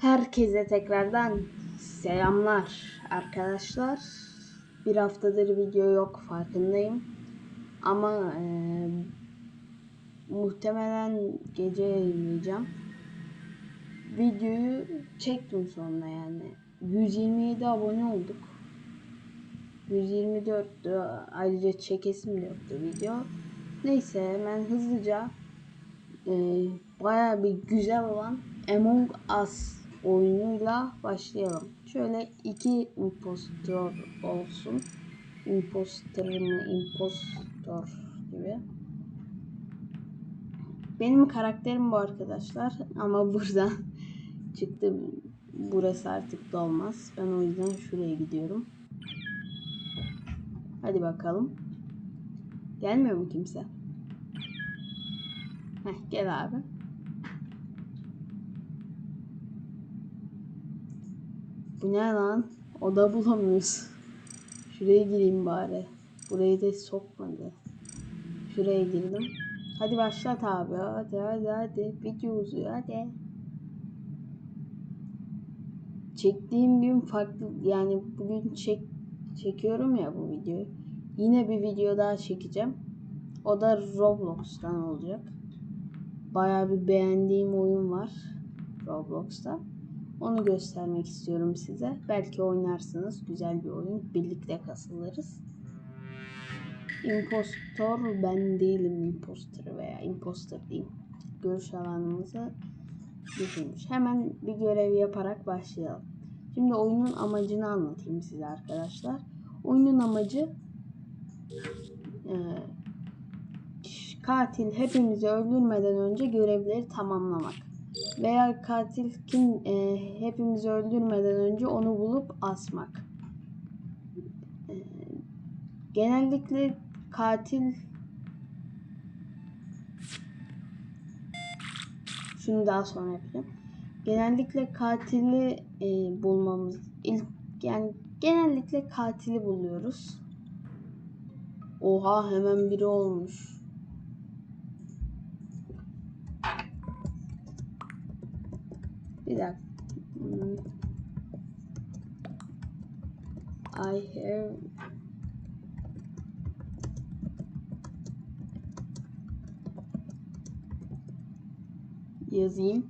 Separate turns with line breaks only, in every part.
Herkese tekrardan selamlar arkadaşlar. Bir haftadır video yok farkındayım. Ama eee, muhtemelen gece yayınlayacağım. Videoyu çektim sonra yani. 127 abone olduk. 124 ayrıca çekesim de yoktu video. Neyse hemen hızlıca e, bayağı bir güzel olan Among Us oyunuyla başlayalım. Şöyle iki impostor olsun. Imposter mı? Impostor gibi. Benim karakterim bu arkadaşlar ama buradan çıktı. Burası artık dolmaz. Ben o yüzden şuraya gidiyorum. Hadi bakalım. Gelmiyor mu kimse? Heh, gel abi. Bu ne lan? Oda bulamıyoruz. Şuraya gireyim bari. Burayı da sokmadı. Şuraya girdim. Hadi başlat abi. Hadi hadi hadi. Video uzuyor hadi. Çektiğim gün farklı yani bugün çek çekiyorum ya bu videoyu. Yine bir video daha çekeceğim. O da Roblox'tan olacak. Bayağı bir beğendiğim oyun var Roblox'ta. Onu göstermek istiyorum size. Belki oynarsınız. Güzel bir oyun. Birlikte kasılırız. Impostor ben değilim imposter veya imposter diyeyim. Görüş alanımızı düşünmüş. Hemen bir görev yaparak başlayalım. Şimdi oyunun amacını anlatayım size arkadaşlar. Oyunun amacı e, katil hepimizi öldürmeden önce görevleri tamamlamak. Veya katil kim e, hepimizi öldürmeden önce onu bulup asmak. E, genellikle katil şunu daha sonra yapacağım. Genellikle katili e, bulmamız ilk yani genellikle katili buluyoruz. Oha hemen biri olmuş. Bir dakika. Hmm. I have yazayım.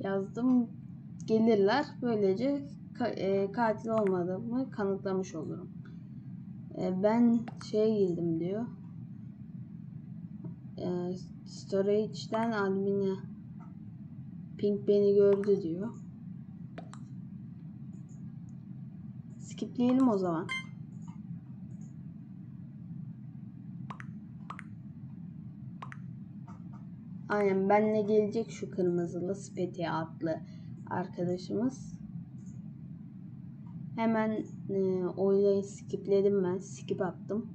Yazdım. Gelirler. Böylece e, katil olmadığımı kanıtlamış olurum. E, ben şeye girdim diyor. E, storage'den admin'e Pink beni gördü diyor. Skipleyelim o zaman. Aynen benle gelecek şu kırmızılı Speti adlı arkadaşımız. Hemen e, oylayı skipledim ben. Skip attım.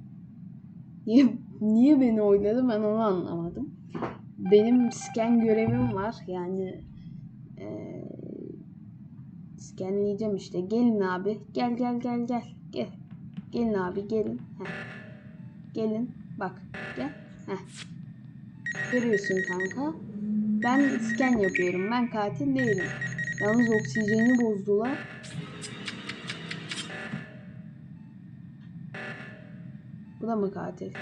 Niye, niye beni oyladı ben onu anlamadım. Benim scan görevim var. Yani e, scanleyeceğim işte. Gelin abi. Gel gel gel gel. Gel. Gelin abi gelin. Heh. Gelin. Bak. Gel. Heh. Görüyorsun kanka. Ben scan yapıyorum. Ben katil değilim. Yalnız oksijeni bozdular. Bu da mı katil?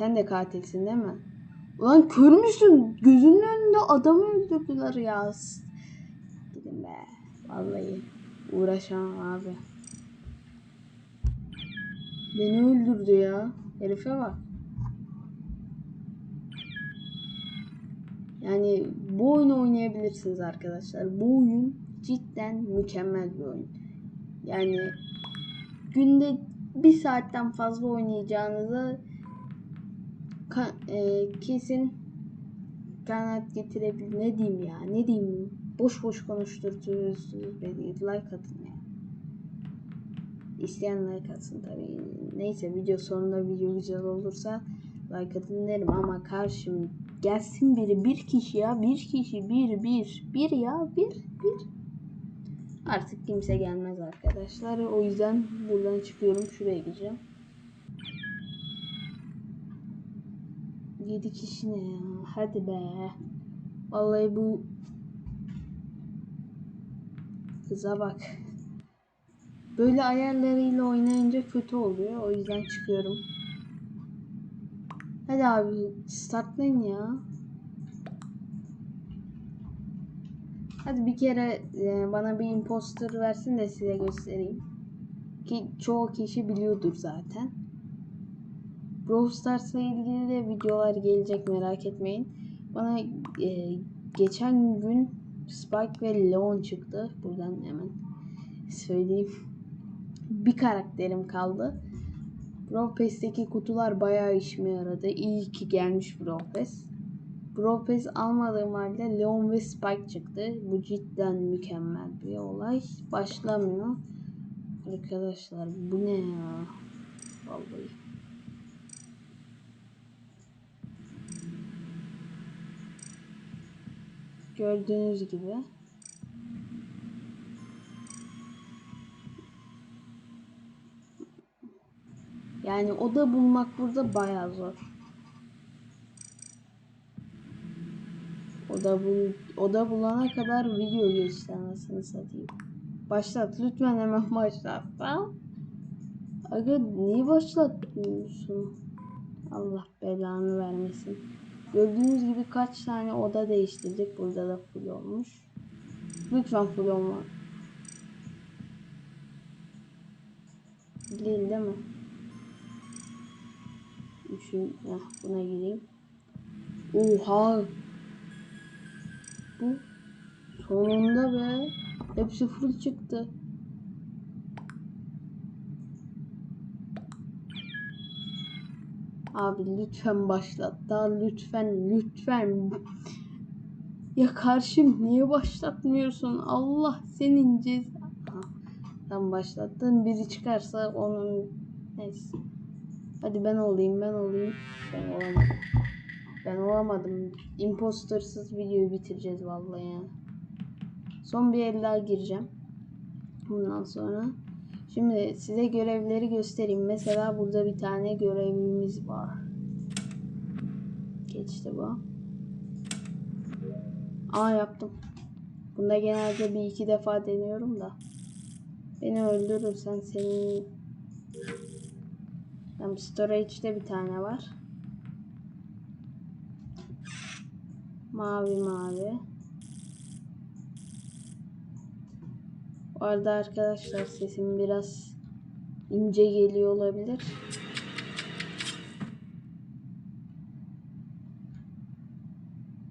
Sen de katilsin değil mi? Ulan kör müsün? Gözünün önünde adamı öldürdüler ya. Gidin be. Vallahi uğraşamam abi. Beni öldürdü ya. Herife bak. Yani bu oyunu oynayabilirsiniz arkadaşlar. Bu oyun cidden mükemmel bir oyun. Yani günde bir saatten fazla oynayacağınıza ka- e, kesin kanaat getirebilir. Ne diyeyim ya? Ne diyeyim? Boş boş konuşturtuyorsunuz beni. Like atın ya. İsteyen like atsın tabii. Neyse video sonunda video güzel olursa like atın derim ama karşım gelsin biri bir kişi ya bir kişi bir bir bir ya bir bir artık kimse gelmez arkadaşlar o yüzden buradan çıkıyorum şuraya gideceğim 7 kişi ne ya? Hadi be. Vallahi bu kıza bak. Böyle ayarlarıyla oynayınca kötü oluyor. O yüzden çıkıyorum. Hadi abi startlayın ya. Hadi bir kere e, bana bir imposter versin de size göstereyim. Ki çoğu kişi biliyordur zaten. Brawl Stars'la ilgili de videolar gelecek merak etmeyin. Bana e, geçen gün Spike ve Leon çıktı. Buradan hemen söyleyeyim. Bir karakterim kaldı. Brawl kutular bayağı işime yaradı. İyi ki gelmiş. Brawl Pass almadığım halde Leon ve Spike çıktı. Bu cidden mükemmel bir olay. Başlamıyor. Arkadaşlar bu ne ya? Vallahi. Gördüğünüz gibi. Yani oda bulmak burada bayağı zor. Oda bul oda bulana kadar video geçti anasını satayım. Başlat lütfen hemen başlat. Ha? Aga niye başlatmıyorsun? Allah belanı vermesin. Gördüğünüz gibi kaç tane oda değiştirdik. Burada da full olmuş. Lütfen full olma. Değil değil mi? Üçün, heh, buna gireyim. Oha! Bu sonunda be. Hepsi full çıktı. Abi lütfen başlat. Daha lütfen lütfen. Ya karşım niye başlatmıyorsun? Allah senin ceza. Tam başlattın. Biri çıkarsa onun neyse. Hadi ben olayım ben olayım. Ben olamadım. Ben olamadım. Impostersız videoyu bitireceğiz vallahi ya. Son bir el daha gireceğim. Bundan sonra. Şimdi size görevleri göstereyim. Mesela burada bir tane görevimiz var. Geçti bu. Aa yaptım. Bunda genelde bir iki defa deniyorum da. Beni öldürürsen senin... Tam storage'de bir tane var. Mavi mavi. Bu arada arkadaşlar sesim biraz ince geliyor olabilir.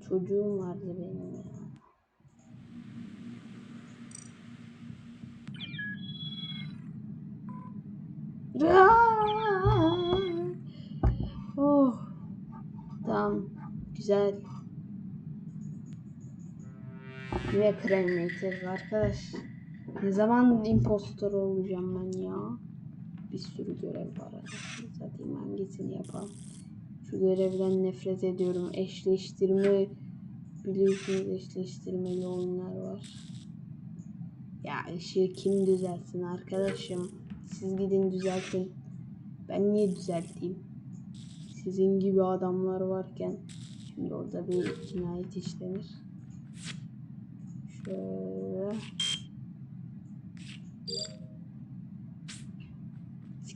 Çocuğum vardı benim ya. Oh. Tamam. Güzel. Yine Cremator arkadaş. Ne zaman impostor olacağım ben ya? Bir sürü görev var. Zaten hangisini yapalım? Şu görevden nefret ediyorum. Eşleştirme biliyorsunuz eşleştirmeli oyunlar var. Ya ışığı kim düzeltsin arkadaşım? Siz gidin düzeltin. Ben niye düzelteyim? Sizin gibi adamlar varken şimdi orada bir cinayet işlenir. Şöyle.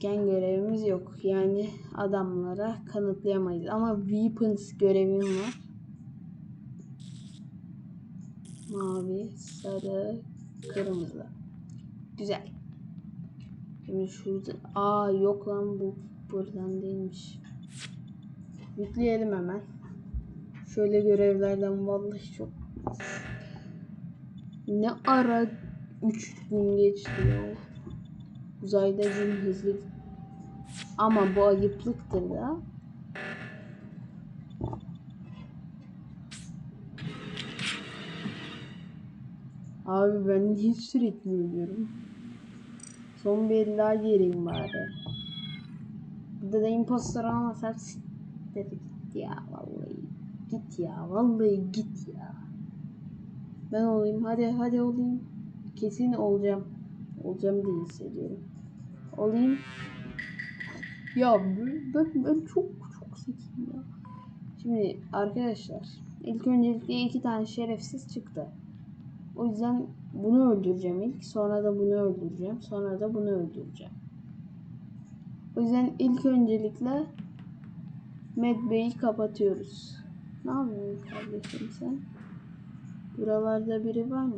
Scan görevimiz yok. Yani adamlara kanıtlayamayız. Ama weapons görevim var. Mavi, sarı, kırmızı. Güzel. Şimdi şurada... Aa yok lan bu buradan değilmiş. Yükleyelim hemen. Şöyle görevlerden vallahi çok ne ara 3 gün geçti ya. Uzayda gün hızlı. Ama bu ayıplıktır da. Abi ben niye sürekli ölüyorum? Son bir el daha gireyim bari. Burada da impostor olmasam siktir git ya vallahi. Git ya vallahi git ya. Ben olayım hadi hadi olayım. Kesin olacağım. Olacağım diye hissediyorum. Olayım. Ya ben, ben, çok çok zekiyim ya. Şimdi arkadaşlar ilk öncelikle iki tane şerefsiz çıktı. O yüzden bunu öldüreceğim ilk. Sonra da bunu öldüreceğim. Sonra da bunu öldüreceğim. O yüzden ilk öncelikle Medbay'i kapatıyoruz. Ne yapıyorsun kardeşim sen? Buralarda biri var mı?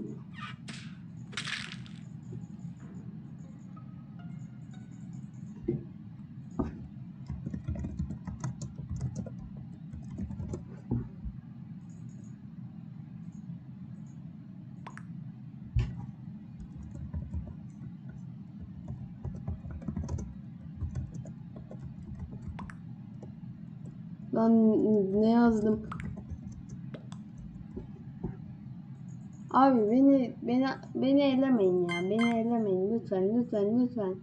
Lan ne yazdım? Abi beni beni beni elemeyin ya. Beni elemeyin lütfen lütfen lütfen.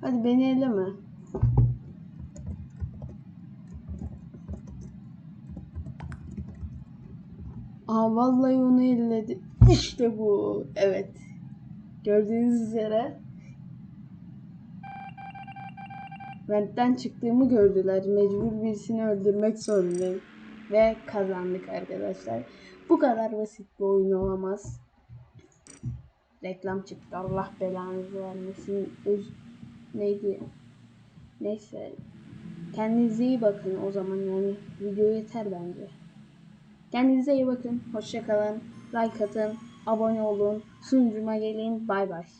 Hadi beni eleme. Aa vallahi onu elledi. İşte bu. Evet. Gördüğünüz üzere Vent'ten çıktığımı gördüler. Mecbur birisini öldürmek zorundayım. Ve kazandık arkadaşlar. Bu kadar basit bir oyun olamaz. Reklam çıktı. Allah belanızı vermesin. Öz... Neydi? Neyse. Kendinize iyi bakın o zaman yani. Video yeter bence. Kendinize iyi bakın. Hoşçakalın. Like atın. Abone olun. Sunucuma gelin. Bay bay.